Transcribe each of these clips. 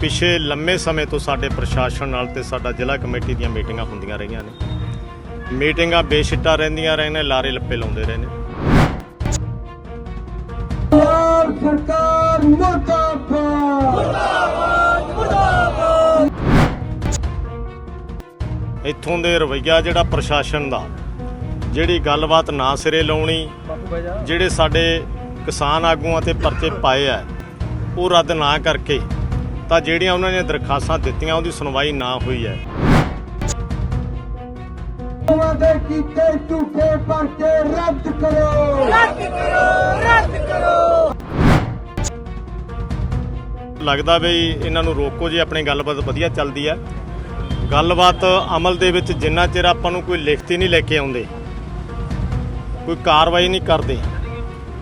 ਪਿਛੇ ਲੰਮੇ ਸਮੇਂ ਤੋਂ ਸਾਡੇ ਪ੍ਰਸ਼ਾਸਨ ਨਾਲ ਤੇ ਸਾਡਾ ਜ਼ਿਲ੍ਹਾ ਕਮੇਟੀ ਦੀਆਂ ਮੀਟਿੰਗਾਂ ਹੁੰਦੀਆਂ ਰਹੀਆਂ ਨੇ। ਮੀਟਿੰਗਾਂ ਬੇਸ਼ਿੱਟਾ ਰਹਿੰਦੀਆਂ ਰਹੇ ਨੇ ਲਾਰੇ ਲੱਪੇ ਲਾਉਂਦੇ ਰਹੇ ਨੇ। ਪੰਜਾਬ ਸਰਕਾਰ ਮੁਰਦਾਬਾਦ। ਇੱਥੋਂ ਦੇ ਰਵੱਈਆ ਜਿਹੜਾ ਪ੍ਰਸ਼ਾਸਨ ਦਾ ਜਿਹੜੀ ਗੱਲਬਾਤ ਨਾ ਸਿਰੇ ਲਾਉਣੀ ਜਿਹੜੇ ਸਾਡੇ ਕਿਸਾਨ ਆਗੂਆਂ ਤੇ ਪਰਚੇ ਪਾਏ ਆ ਉਹ ਰੱਦ ਨਾ ਕਰਕੇ ਤਾਂ ਜਿਹੜੀਆਂ ਉਹਨਾਂ ਨੇ ਦਰਖਾਸਤਾਂ ਦਿੱਤੀਆਂ ਉਹਦੀ ਸੁਣਵਾਈ ਨਾ ਹੋਈ ਹੈ। ਉਹਨਾਂ ਦੇ ਕੀਤੇ ਝੂਠੇ ਪਰਚੇ ਰੱਦ ਕਰੋ। ਰੱਦ ਕਰੋ ਰੱਦ ਕਰੋ। ਲੱਗਦਾ ਵੀ ਇਹਨਾਂ ਨੂੰ ਰੋਕੋ ਜੇ ਆਪਣੀ ਗੱਲਬਾਤ ਵਧੀਆ ਚੱਲਦੀ ਹੈ। ਗੱਲਬਾਤ ਅਮਲ ਦੇ ਵਿੱਚ ਜਿੰਨਾ ਚਿਰ ਆਪਾਂ ਨੂੰ ਕੋਈ ਲਿਖਤੀ ਨਹੀਂ ਲੈ ਕੇ ਆਉਂਦੇ ਕੋਈ ਕਾਰਵਾਈ ਨਹੀਂ ਕਰਦੇ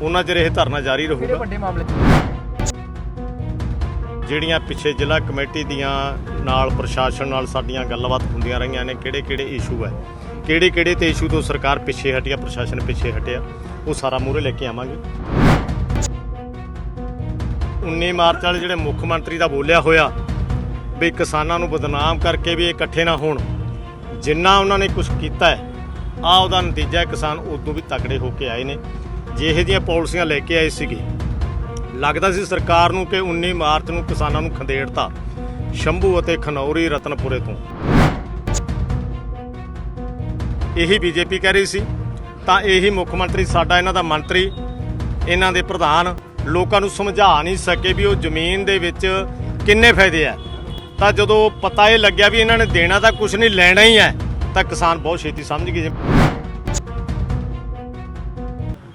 ਉਹਨਾਂ ਚਿਰ ਇਹ ਧਰਨਾ ਜਾਰੀ ਰਹੂਗਾ। ਵੱਡੇ ਮਾਮਲੇ ਜਿਹੜੀਆਂ ਪਿੱਛੇ ਜ਼ਿਲ੍ਹਾ ਕਮੇਟੀ ਦੀਆਂ ਨਾਲ ਪ੍ਰਸ਼ਾਸਨ ਨਾਲ ਸਾਡੀਆਂ ਗੱਲਬਾਤ ਹੁੰਦੀਆਂ ਰਹੀਆਂ ਨੇ, ਕਿਹੜੇ ਕਿਹੜੇ ਇਸ਼ੂ ਹੈ, ਕਿਹੜੇ ਕਿਹੜੇ ਤੇ ਇਸ਼ੂ ਤੋਂ ਸਰਕਾਰ ਪਿੱਛੇ ਹਟਿਆ ਪ੍ਰਸ਼ਾਸਨ ਪਿੱਛੇ ਹਟਿਆ, ਉਹ ਸਾਰਾ ਮੂਹਰੇ ਲੈ ਕੇ ਆਵਾਂਗੇ। 19 ਮਾਰਚ ਵਾਲੇ ਜਿਹੜੇ ਮੁੱਖ ਮੰਤਰੀ ਦਾ ਬੋਲਿਆ ਹੋਇਆ ਵੀ ਕਿਸਾਨਾਂ ਨੂੰ ਬਦਨਾਮ ਕਰਕੇ ਵੀ ਇਹ ਇਕੱਠੇ ਨਾ ਹੋਣ, ਜਿੰਨਾ ਉਹਨਾਂ ਨੇ ਕੁਝ ਕੀਤਾ ਹੈ ਆ ਉਹਦਾ ਨਤੀਜਾ ਕਿਸਾਨ ਉਦੋਂ ਵੀ ਤਕੜੇ ਹੋ ਕੇ ਆਏ ਨੇ। ਜੇ ਇਹੋ ਜਿਹੀਆਂ ਪਾਲਿਸੀਆਂ ਲੈ ਕੇ ਆਏ ਸੀਗੇ ਲੱਗਦਾ ਸੀ ਸਰਕਾਰ ਨੂੰ ਕਿ 19 ਮਾਰਚ ਨੂੰ ਕਿਸਾਨਾਂ ਨੂੰ ਖੰਡੇੜਤਾ ਸ਼ੰਭੂ ਅਤੇ ਖਨੌਰੀ ਰਤਨਪੁਰੇ ਤੋਂ। ਇਹੀ ਬੀਜੇਪੀ ਕਹਿ ਰਹੀ ਸੀ। ਤਾਂ ਇਹੀ ਮੁੱਖ ਮੰਤਰੀ ਸਾਡਾ ਇਹਨਾਂ ਦਾ ਮੰਤਰੀ, ਇਹਨਾਂ ਦੇ ਪ੍ਰਧਾਨ, ਲੋਕਾਂ ਨੂੰ ਸਮਝਾ ਨਹੀਂ ਸਕੇ ਵੀ ਉਹ ਜ਼ਮੀਨ ਦੇ ਵਿੱਚ ਕਿੰਨੇ ਫਾਇਦੇ ਆ। ਤਾਂ ਜਦੋਂ ਪਤਾ ਇਹ ਲੱਗਿਆ ਵੀ ਇਹਨਾਂ ਨੇ ਦੇਣਾ ਤਾਂ ਕੁਝ ਨਹੀਂ, ਲੈਣਾ ਹੀ ਹੈ, ਤਾਂ ਕਿਸਾਨ ਬਹੁਤ ਛੇਤੀ ਸਮਝ ਗਏ।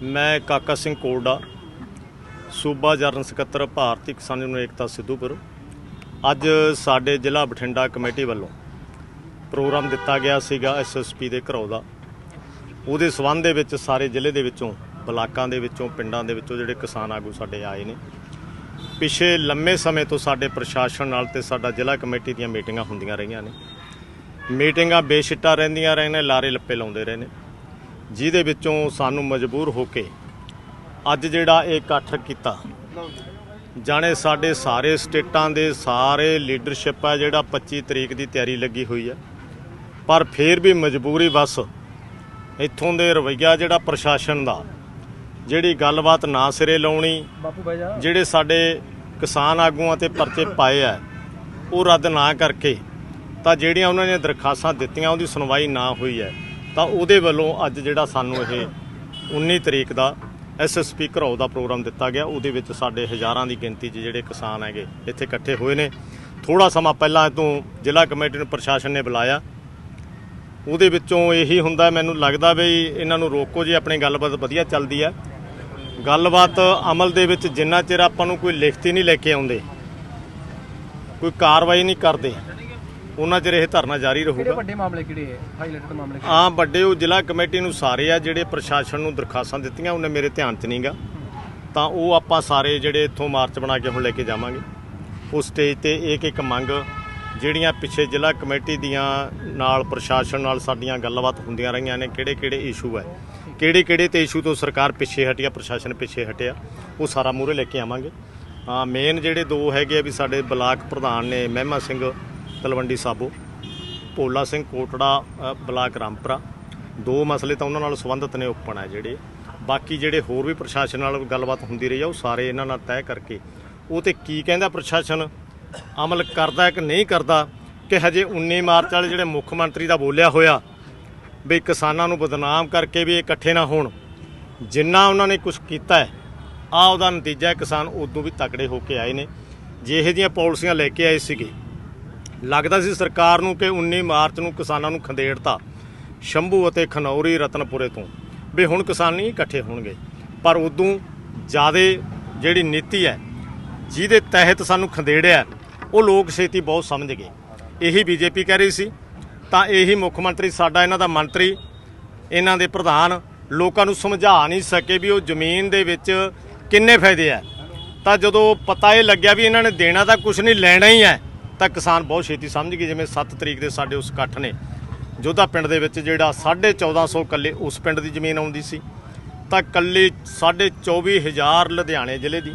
ਮੈਂ ਕਾਕਾ ਸਿੰਘ ਕੋਲਡਾ। ਸੂਬਾ ਜਨਰਲ ਸਕੱਤਰ ਭਾਰਤੀ ਕਿਸਾਨ ਯੂਨੀਅਨ ਏਕਤਾ ਸਿੱਧੂਪੁਰ ਅੱਜ ਸਾਡੇ ਜ਼ਿਲ੍ਹਾ ਬਠਿੰਡਾ ਕਮੇਟੀ ਵੱਲੋਂ ਪ੍ਰੋਗਰਾਮ ਦਿੱਤਾ ਗਿਆ ਸੀਗਾ ਐਸਐਸਪੀ ਦੇ ਘਰੋਂ ਦਾ। ਉਹਦੇ ਸਬੰਧ ਦੇ ਵਿੱਚ ਸਾਰੇ ਜ਼ਿਲ੍ਹੇ ਦੇ ਵਿੱਚੋਂ, ਬਲਾਕਾਂ ਦੇ ਵਿੱਚੋਂ, ਪਿੰਡਾਂ ਦੇ ਵਿੱਚੋਂ ਜਿਹੜੇ ਕਿਸਾਨ ਆਗੂ ਸਾਡੇ ਆਏ ਨੇ। ਪਿਛੇ ਲੰਮੇ ਸਮੇਂ ਤੋਂ ਸਾਡੇ ਪ੍ਰਸ਼ਾਸਨ ਨਾਲ ਤੇ ਸਾਡਾ ਜ਼ਿਲ੍ਹਾ ਕਮੇਟੀ ਦੀਆਂ ਮੀਟਿੰਗਾਂ ਹੁੰਦੀਆਂ ਰਹੀਆਂ ਨੇ। ਮੀਟਿੰਗਾਂ ਬੇਸ਼ਿੱਟਾ ਰਹਿੰਦੀਆਂ ਰਹੇ ਨੇ ਲਾਰੇ ਲੱਪੇ ਲਾਉਂਦੇ ਰਹੇ ਨੇ ਜਿਹਦੇ ਵਿੱਚੋਂ ਸਾਨੂੰ ਮਜਬੂਰ ਹੋ ਕੇ ਅੱਜ ਜਿਹੜਾ ਇਹ ਇਕੱਠ ਕੀਤਾ ਜਾਣੇ ਸਾਡੇ ਸਾਰੇ ਸਟੇਟਾਂ ਦੇ ਸਾਰੇ ਲੀਡਰਸ਼ਿਪ ਹੈ ਜਿਹੜਾ 25 ਤਰੀਕ ਦੀ ਤਿਆਰੀ ਲੱਗੀ ਹੋਈ ਹੈ ਪਰ ਫੇਰ ਵੀ ਮਜਬੂਰੀ ਬਸ ਇੱਥੋਂ ਦੇ ਰਵੱਈਆ ਜਿਹੜਾ ਪ੍ਰਸ਼ਾਸਨ ਦਾ ਜਿਹੜੀ ਗੱਲਬਾਤ ਨਾ ਸਿਰੇ ਲਾਉਣੀ ਜਿਹੜੇ ਸਾਡੇ ਕਿਸਾਨ ਆਗੂਆਂ ਤੇ ਪਰਚੇ ਪਾਏ ਆ ਉਹ ਰੱਦ ਨਾ ਕਰਕੇ ਤਾਂ ਜਿਹੜੀਆਂ ਉਹਨਾਂ ਨੇ ਦਰਖਾਸਤਾਂ ਦਿੱਤੀਆਂ ਉਹਦੀ ਸੁਣਵਾਈ ਨਾ ਹੋਈ ਹੈ ਤਾਂ ਉਹਦੇ ਵੱਲੋਂ ਅੱਜ ਜਿਹੜਾ ਸਾਨੂੰ ਇਹ 19 ਤਰੀਕ ਦਾ ਐਸਐਸਪੀ ਘਰੋਂ ਦਾ ਪ੍ਰੋਗਰਾਮ ਦਿੱਤਾ ਗਿਆ। ਉਹਦੇ ਵਿੱਚ ਸਾਡੇ ਹਜ਼ਾਰਾਂ ਦੀ ਗਿਣਤੀ 'ਚ ਜਿਹੜੇ ਕਿਸਾਨ ਹੈਗੇ, ਇੱਥੇ ਇਕੱਠੇ ਹੋਏ ਨੇ। ਥੋੜਾ ਸਮਾਂ ਪਹਿਲਾਂ ਤੋਂ ਜ਼ਿਲ੍ਹਾ ਕਮੇਟੀ ਨੂੰ ਪ੍ਰਸ਼ਾਸਨ ਨੇ ਬੁਲਾਇਆ। ਉਹਦੇ ਵਿੱਚੋਂ ਇਹੀ ਹੁੰਦਾ, ਮੈਨੂੰ ਲੱਗਦਾ ਵੀ ਇਹਨਾਂ ਨੂੰ ਰੋਕੋ ਜੇ, ਆਪਣੀ ਗੱਲਬਾਤ ਵਧੀਆ ਚੱਲਦੀ ਹੈ। ਗੱਲਬਾਤ ਅਮਲ ਦੇ ਵਿੱਚ ਜਿੰਨਾ ਚਿਰ ਆਪਾਂ ਨੂੰ ਕੋਈ ਲਿਖਤੀ ਨਹੀਂ ਲੈ ਕੇ ਆਉਂਦੇ, ਕੋਈ ਕਾਰਵਾਈ ਨਹੀਂ ਕਰਦੇ। ਉਹਨਾਂ ਚਿਰ ਇਹ ਧਰਨਾ ਜਾਰੀ ਕਿਹੜੇ ਰਹੂਗਾ। ਵੱਡੇ ਮਾਮਲੇ ਕਿਹੜੇ ਹੈ? ਹਾਈਲਾਈਟਡ ਮਾਮਲੇ ਕਿਹੜੇ? ਆ ਵੱਡੇ ਉਹ ਜ਼ਿਲ੍ਹਾ ਕਮੇਟੀ ਨੂੰ ਸਾਰੇ ਆ ਜਿਹੜੇ ਪ੍ਰਸ਼ਾਸਨ ਨੂੰ ਦਰਖਾਸਤਾਂ ਦਿੱਤੀਆਂ ਉਹਨੇ ਮੇਰੇ ਧਿਆਨ 'ਚ ਨਹੀਂਗਾ। ਤਾਂ ਉਹ ਆਪਾਂ ਸਾਰੇ ਜਿਹੜੇ ਇੱਥੋਂ ਮਾਰਚ ਬਣਾ ਕੇ ਹੁਣ ਲੈ ਕੇ ਜਾਵਾਂਗੇ। ਉਸ ਸਟੇਜ ਤੇ ਇੱਕ ਇੱਕ ਮੰਗ ਜਿਹੜੀਆਂ ਪਿੱਛੇ ਜ਼ਿਲ੍ਹਾ ਕਮੇਟੀ ਦੀਆਂ ਨਾਲ ਪ੍ਰਸ਼ਾਸਨ ਨਾਲ ਸਾਡੀਆਂ ਗੱਲਬਾਤ ਹੁੰਦੀਆਂ ਰਹੀਆਂ ਨੇ ਕਿਹੜੇ ਕਿਹੜੇ ਇਸ਼ੂ ਹੈ ਕਿਹੜੇ ਕਿਹੜੇ ਤੇ ਇਸ਼ੂ ਤੋਂ ਸਰਕਾਰ ਪਿੱਛੇ ਹਟਿਆ ਪ੍ਰਸ਼ਾਸਨ ਪਿੱਛੇ ਹਟਿਆ ਉਹ ਸਾਰਾ ਮੂਹਰੇ ਲੈ ਕੇ ਆਵਾਂਗੇ। ਆ ਮੇਨ ਜਿਹੜੇ ਦੋ ਹੈਗੇ ਆ ਵੀ ਸਾਡੇ ਬਲਾਕ ਪ੍ਰਧਾਨ ਨੇ ਮਹਿਮਾ ਸਿੰਘ ਤਲਵੰਡੀ ਸਾਬੋ, ਭੋਲਾ ਸਿੰਘ ਕੋਟੜਾ ਬਲਾਕ ਰਾਮਪੁਰਾ। ਦੋ ਮਸਲੇ ਤਾਂ ਉਹਨਾਂ ਨਾਲ ਸੰਬੰਧਿਤ ਨੇ ਓਪਨ ਹੈ ਜਿਹੜੇ। ਬਾਕੀ ਜਿਹੜੇ ਹੋਰ ਵੀ ਪ੍ਰਸ਼ਾਸਨ ਨਾਲ ਗੱਲਬਾਤ ਹੁੰਦੀ ਰਹੀ ਆ, ਉਹ ਸਾਰੇ ਇਹਨਾਂ ਨਾਲ ਤੈਅ ਕਰਕੇ। ਉਹ ਤੇ ਕੀ ਕਹਿੰਦਾ ਪ੍ਰਸ਼ਾਸਨ? ਅਮਲ ਕਰਦਾ ਕਿ ਨਹੀਂ ਕਰਦਾ? ਕਿ ਹਜੇ 19 ਮਾਰਚ ਵਾਲੇ ਜਿਹੜੇ ਮੁੱਖ ਮੰਤਰੀ ਦਾ ਬੋਲਿਆ ਹੋਇਆ, ਵੀ ਕਿਸਾਨਾਂ ਨੂੰ ਬਦਨਾਮ ਕਰਕੇ ਵੀ ਇਹ ਇਕੱਠੇ ਨਾ ਹੋਣ। ਜਿੰਨਾ ਉਹਨਾਂ ਨੇ ਕੁਝ ਕੀਤਾ ਹੈ ਆ ਉਹਦਾ ਨਤੀਜਾ ਕਿਸਾਨ ਉਦੋਂ ਵੀ ਤਕੜੇ ਹੋ ਕੇ ਆਏ ਨੇ। ਜੇ ਇਹੋ ਜਿਹੀਆਂ ਪਾਲਿਸੀਆਂ ਲੈ ਕੇ ਆਏ ਸੀਗੇ ਲੱਗਦਾ ਸੀ ਸਰਕਾਰ ਨੂੰ ਕਿ 19 ਮਾਰਚ ਨੂੰ ਕਿਸਾਨਾਂ ਨੂੰ ਖੰਡੇੜਤਾ ਸ਼ੰਭੂ ਅਤੇ ਖਨੌਰੀ ਰਤਨਪੁਰੇ ਤੋਂ। ਵੀ ਹੁਣ ਕਿਸਾਨੀ ਇਕੱਠੇ ਹੋਣਗੇ। ਪਰ ਉਦੋਂ ਜ਼ਿਆਦਾ ਜਿਹੜੀ ਨੀਤੀ ਹੈ, ਜਿਹਦੇ ਤਹਿਤ ਸਾਨੂੰ ਖੰਡੇੜਿਆ ਉਹ ਲੋਕ ਛੇਤੀ ਬਹੁਤ ਸਮਝ ਗਏ। ਇਹੀ ਬੀਜੇਪੀ ਕਹਿ ਰਹੀ ਸੀ। ਤਾਂ ਇਹੀ ਮੁੱਖ ਮੰਤਰੀ, ਸਾਡਾ ਇਹਨਾਂ ਦਾ ਮੰਤਰੀ, ਇਹਨਾਂ ਦੇ ਪ੍ਰਧਾਨ, ਲੋਕਾਂ ਨੂੰ ਸਮਝਾ ਨਹੀਂ ਸਕੇ ਵੀ ਉਹ ਜ਼ਮੀਨ ਦੇ ਵਿੱਚ ਕਿੰਨੇ ਫਾਇਦੇ ਆ। ਤਾਂ ਜਦੋਂ ਪਤਾ ਇਹ ਲੱਗਿਆ ਵੀ ਇਹਨਾਂ ਨੇ ਦੇਣਾ ਤਾਂ ਕੁਝ ਨਹੀਂ, ਲੈਣਾ ਹੀ ਹੈ। ਤਾਂ ਕਿਸਾਨ ਬਹੁਤ ਛੇਤੀ ਸਮਝ ਗਏ, ਜਿਵੇਂ 7 ਤਰੀਕ ਦੇ ਸਾਡੇ ਉਸ ਇਕੱਠ ਨੇ। ਜੋਧਾ ਪਿੰਡ ਦੇ ਵਿੱਚ ਜਿਹੜਾ 1450 ਕੱਲੇ ਉਸ ਪਿੰਡ ਦੀ ਜ਼ਮੀਨ ਆਉਂਦੀ ਸੀ। ਤਾਂ ਕੱਲੇ 24000 ਲੁਧਿਆਣੇ ਜ਼ਿਲ੍ਹੇ ਦੀ